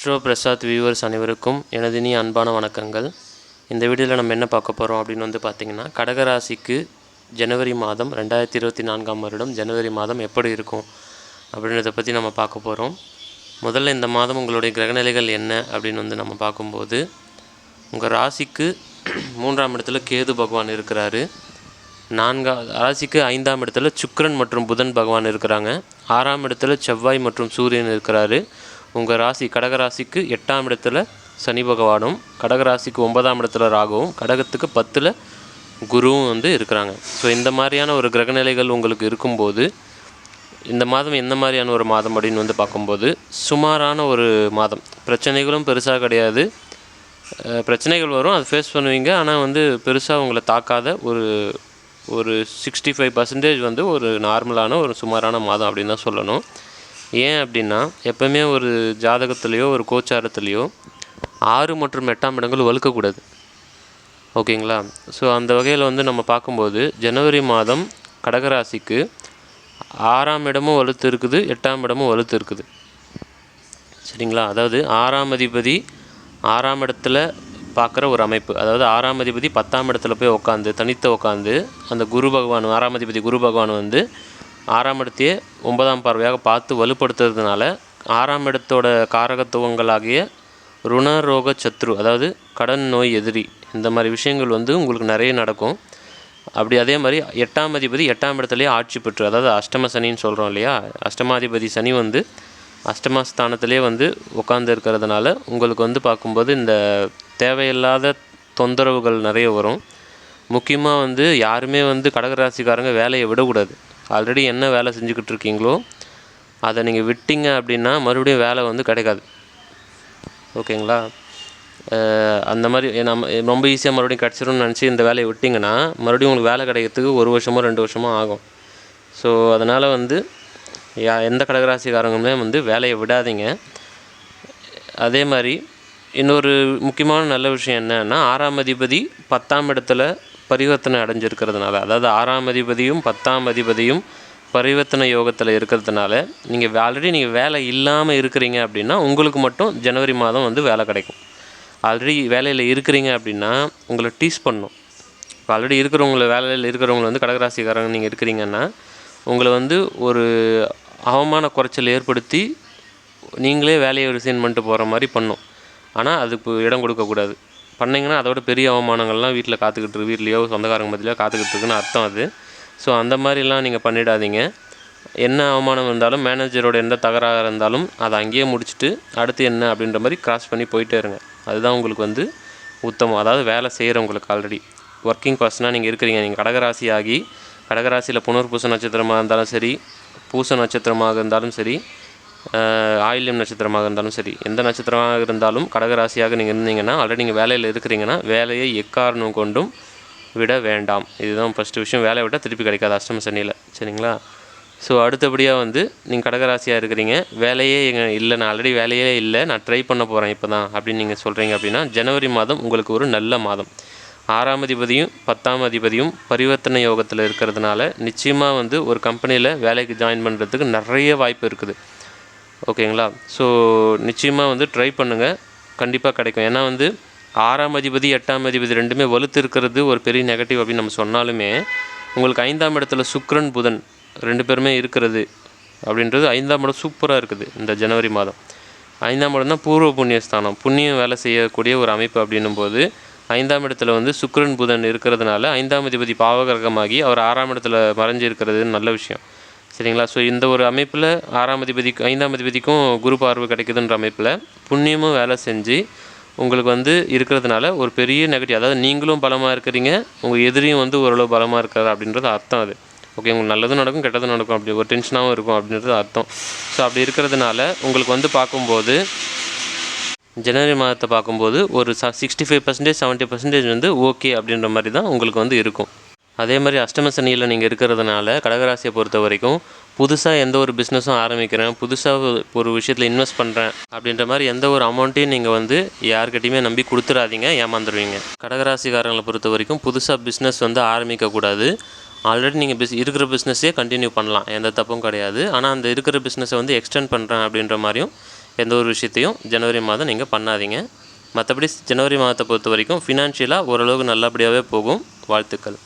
Astro Prasad viewers அனைவருக்கும் எனது இனிய அன்பான வணக்கங்கள். இந்த வீடியோவில் நம்ம என்ன பார்க்க போகிறோம் அப்படின்னு வந்து பார்த்திங்கன்னா கடகராசிக்கு ஜனவரி மாதம் ரெண்டாயிரத்தி இருபத்தி நான்காம் வருடம் ஜனவரி மாதம் எப்படி இருக்கும் அப்படின்றத பற்றி நம்ம பார்க்க போகிறோம் முதல்ல இந்த மாதம் உங்களுடைய கிரகநிலைகள் என்ன அப்படின்னு வந்து நம்ம பார்க்கும்போது உங்கள் ராசிக்கு மூன்றாம் இடத்துல கேது பகவான் இருக்கிறாரு. நான்கா ராசிக்கு ஐந்தாம் இடத்துல சுக்கரன் மற்றும் புதன் பகவான் இருக்கிறாங்க. ஆறாம் இடத்துல செவ்வாய் மற்றும் சூரியன் இருக்கிறாரு. உங்கள் ராசி கடகராசிக்கு எட்டாம் இடத்துல சனி பகவானும் கடகராசிக்கு ஒன்பதாம் இடத்துல ராகுவும் கடகத்துக்கு பத்தில் குருவும் வந்து இருக்கிறாங்க. ஸோ இந்த மாதிரியான ஒரு கிரகநிலைகள் உங்களுக்கு இருக்கும்போது இந்த மாதம் எந்த மாதிரியான ஒரு மாதம் அப்படின்னு வந்து பார்க்கும்போது சுமாரான ஒரு மாதம். பிரச்சனைகளும் பெருசாக கிடையாது. பிரச்சனைகள் வரும் அதை ஃபேஸ் பண்ணுவீங்க. ஆனால் வந்து பெருசாக உங்களை தாக்காத ஒரு ஒரு சிக்ஸ்டி ஃபைவ் பர்சன்டேஜ் வந்து ஒரு நார்மலான ஒரு சுமாரான மாதம் அப்படின்னு தான் சொல்லணும். ஏன் அப்படின்னா எப்போவுமே ஒரு ஜாதகத்துலேயோ ஒரு கோச்சாரத்துலேயோ ஆறு மற்றும் எட்டாம் இடங்கள் வலுக்கக்கூடாது. ஓகேங்களா? ஸோ அந்த வகையில் வந்து நம்ம பார்க்கும்போது ஜனவரி மாதம் கடகராசிக்கு ஆறாம் இடமும் வலுத்து இருக்குது எட்டாம் இடமும் வலுத்து இருக்குது சரிங்களா? அதாவது ஆறாம் அதிபதி ஆறாம் இடத்துல பார்க்குற ஒரு அமைப்பு. அதாவது ஆறாம் அதிபதி பத்தாம் இடத்துல போய் உட்காந்து தனித்து உட்காந்து அந்த குரு பகவான் ஆறாம் அதிபதி குரு பகவான் வந்து ஆறாம் இடத்தையே ஒன்பதாம் பார்வையாக பார்த்து வலுப்படுத்துறதுனால ஆறாம் இடத்தோட காரகத்துவங்களாகிய ருணரோக சத்ரு அதாவது கடன் நோய் எதிரி இந்த மாதிரி விஷயங்கள் வந்து உங்களுக்கு நிறைய நடக்கும். அப்படி அதே மாதிரி எட்டாம் அதிபதி எட்டாம் இடத்துலேயே ஆட்சி பெற்று அதாவது அஷ்டம சனின்னு சொல்கிறோம் இல்லையா? அஷ்டமாதிபதி சனி வந்து அஷ்டமஸ்தானத்திலே வந்து உட்காந்து இருக்கிறதுனால உங்களுக்கு வந்து பார்க்கும்போது இந்த தேவையில்லாத தொந்தரவுகள் நிறைய வரும். முக்கியமாக வந்து யாருமே வந்து கடகராசிக்காரங்க வேலையை விடக்கூடாது. ஆல்ரெடி என்ன வேலை செஞ்சுக்கிட்டு இருக்கீங்களோ அதை நீங்கள் விட்டீங்க அப்படின்னா மறுபடியும் வேலை வந்து கிடைக்காது. ஓகேங்களா? அந்த மாதிரி நம்ம ரொம்ப ஈஸியாக மறுபடியும் கிடச்சிரும்னு நினச்சி இந்த வேலையை விட்டிங்கன்னா மறுபடியும் உங்களுக்கு வேலை கிடைக்கிறதுக்கு ஒரு வருஷமோ ரெண்டு வருஷமோ ஆகும். ஸோ அதனால் வந்து யா எந்த கடகராசிக்காரங்களுமே வந்து வேலையை விடாதீங்க. அதே மாதிரி இன்னொரு முக்கியமான நல்ல விஷயம் என்னன்னா ஆறாம் அதிபதி பத்தாம் இடத்துல பரிவர்த்தனை அடைஞ்சிருக்கிறதுனால அதாவது ஆறாம் அதிபதியும் பத்தாம் அதிபதியும் பரிவர்த்தனை யோகத்தில் இருக்கிறதுனால நீங்கள் ஆல்ரெடி நீங்கள் வேலை இல்லாமல் இருக்கிறீங்க அப்படின்னா உங்களுக்கு மட்டும் ஜனவரி மாதம் வந்து வேலை கிடைக்கும். ஆல்ரெடி வேலையில் இருக்கிறீங்க அப்படின்னா உங்களை டீஸ் பண்ணும். இப்போ ஆல்ரெடி இருக்கிறவங்கள வேலையில் இருக்கிறவங்கள வந்து கடகராசிக்காரங்க நீங்கள் இருக்கிறீங்கன்னா உங்களை வந்து ஒரு அவமான குறைச்சல் ஏற்படுத்தி நீங்களே வேலையை ரிசைன் பண்ணிட்டு போகிற மாதிரி பண்ணும். ஆனால் அதுக்கு இடம் கொடுக்கக்கூடாது பண்ணிங்கன்னா அதோட பெரிய அவமானங்கள்லாம் வீட்டில் காத்துக்கிட்டு வீட்லேயோ சொந்தக்காரங்க மத்தியிலையோ காத்துக்கிட்டு இருக்குன்னு அர்த்தம் அது. ஸோ அந்த மாதிரிலாம் நீங்கள் பண்ணிடாதீங்க. என்ன அவமானம் இருந்தாலும் மேனேஜரோட எந்த தகராறு இருந்தாலும் அதை அங்கேயே முடிச்சுட்டு அடுத்து என்ன அப்படின்ற மாதிரி கிராஸ் பண்ணி போயிட்டே இருங்க. அதுதான் உங்களுக்கு வந்து உத்தமம். அதாவது வேலை செய்கிறவங்களுக்கு ஆல்ரெடி ஒர்க்கிங் பர்சனாக நீங்கள் இருக்கிறீங்க. நீங்கள் கடகராசி ஆகி கடகராசியில் புனர்பூச நட்சத்திரமாக இருந்தாலும் சரி பூச நட்சத்திரமாக இருந்தாலும் சரி ஆயில்யம் நட்சத்திரமாக இருந்தாலும் சரி எந்த நட்சத்திரமாக இருந்தாலும் கடகராசியாக நீங்கள் இருந்தீங்கன்னா ஆல்ரெடி நீங்கள் வேலையில் இருக்கிறீங்கன்னா வேலையை எக்காரணம் கொண்டும் விட வேண்டாம். இதுதான் ஃபஸ்ட்டு விஷயம். வேலையை விட்டால் திருப்பி கிடைக்காது அஷ்டம சனியில். சரிங்களா? ஸோ அடுத்தபடியாக வந்து நீங்கள் கடகராசியாக இருக்கிறீங்க. வேலையே எங்கள் இல்லை நான் ஆல்ரெடி வேலையே இல்லை நான் ட்ரை பண்ண போகிறேன் இப்போ தான் அப்படின்னு நீங்கள் சொல்கிறீங்க அப்படின்னா ஜனவரி மாதம் உங்களுக்கு ஒரு நல்ல மாதம். ஆறாம் அதிபதியும் பத்தாம் அதிபதியும் பரிவர்த்தனை யோகத்தில் இருக்கிறதுனால நிச்சயமாக வந்து ஒரு கம்பெனியில் வேலைக்கு ஜாயின் பண்ணுறதுக்கு நிறைய வாய்ப்பு இருக்குது. ஓகேங்களா? ஸோ நிச்சயமாக வந்து ட்ரை பண்ணுங்கள் கண்டிப்பாக கிடைக்கும். ஏன்னா வந்து ஆறாம் அதிபதி எட்டாம் அதிபதி ரெண்டுமே வலுத்து இருக்கிறது ஒரு பெரிய நெகட்டிவ் அப்படின்னு நம்ம சொன்னாலுமே உங்களுக்கு ஐந்தாம் இடத்துல சுக்ரன் புதன் ரெண்டு பேருமே இருக்கிறது அப்படின்றது ஐந்தாம் இடம் சூப்பராக இருக்குது இந்த ஜனவரி மாதம். ஐந்தாம் இடம் தான் பூர்வ புண்ணியஸ்தானம் புண்ணியம் வேலை செய்யக்கூடிய ஒரு அமைப்பு அப்படின்னும் போது ஐந்தாம் இடத்துல வந்து சுக்ரன் புதன் இருக்கிறதுனால ஐந்தாம் அதிபதி பாவகிரகமாகி அவர் ஆறாம் இடத்துல மறைஞ்சு இருக்கிறது நல்ல விஷயம். சரிங்களா? ஸோ இந்த ஒரு அமைப்பில் ஆறாம் அதிபதிக்கும் ஐந்தாம் அதிபதிக்கும் குரு பார்வை கிடைக்குதுன்ற அமைப்பில் புண்ணியமும் வேலை செஞ்சு உங்களுக்கு வந்து இருக்கிறதுனால ஒரு பெரிய நெகட்டிவ் அதாவது நீங்களும் பலமாக இருக்கிறீங்க உங்கள் எதிரியும் வந்து ஓரளவு பலமாக இருக்காரு அப்படின்றது அர்த்தம் அது. ஓகே உங்களுக்கு நல்லதும் நடக்கும் கெட்டதும் நடக்கும். அப்படி ஒரு டென்ஷனாகவும் இருக்கும் அப்படின்றது அர்த்தம். ஸோ அப்படி இருக்கிறதுனால உங்களுக்கு வந்து பார்க்கும்போது ஜனவரி மாதத்தை பார்க்கும்போது ஒரு ச sixty five percentage seventy percentage வந்து ஓகே அப்படின்ற மாதிரி தான் உங்களுக்கு வந்து இருக்கும். அதே மாதிரி அஷ்டம சனியில் நீங்கள் இருக்கிறதுனால கடகராசியை பொறுத்த வரைக்கும் புதுசாக எந்த ஒரு பிஸ்னஸும் ஆரம்பிக்கிறேன். புதுசாக ஒரு விஷயத்தில் இன்வெஸ்ட் பண்ணுறேன் அப்படின்ற மாதிரி எந்த ஒரு அமௌண்ட்டையும் நீங்கள் வந்து யார்கிட்டையுமே நம்பி கொடுத்துடாதீங்க ஏமாந்துருவீங்க கடகராசிக்காரங்களை பொறுத்த வரைக்கும் புதுசாக பிஸ்னஸ் வந்து ஆரம்பிக்கக்கூடாது. ஆல்ரெடி நீங்கள் பிஸ் இருக்கிற பிஸ்னஸே கண்டினியூ பண்ணலாம். எந்த தப்பும் கிடையாது. ஆனால் அந்த இருக்கிற பிஸ்னஸை வந்து எக்ஸ்டெண்ட் பண்ணுறேன் அப்படின்ற மாதிரியும் எந்த ஒரு விஷயத்தையும் ஜனவரி மாதம் நீங்கள் பண்ணாதீங்க. மற்றபடி ஜனவரி மாதத்தை பொறுத்த வரைக்கும் ஃபினான்ஷியலாக ஓரளவுக்கு நல்லபடியாகவே போகும். வாழ்த்துக்கள்.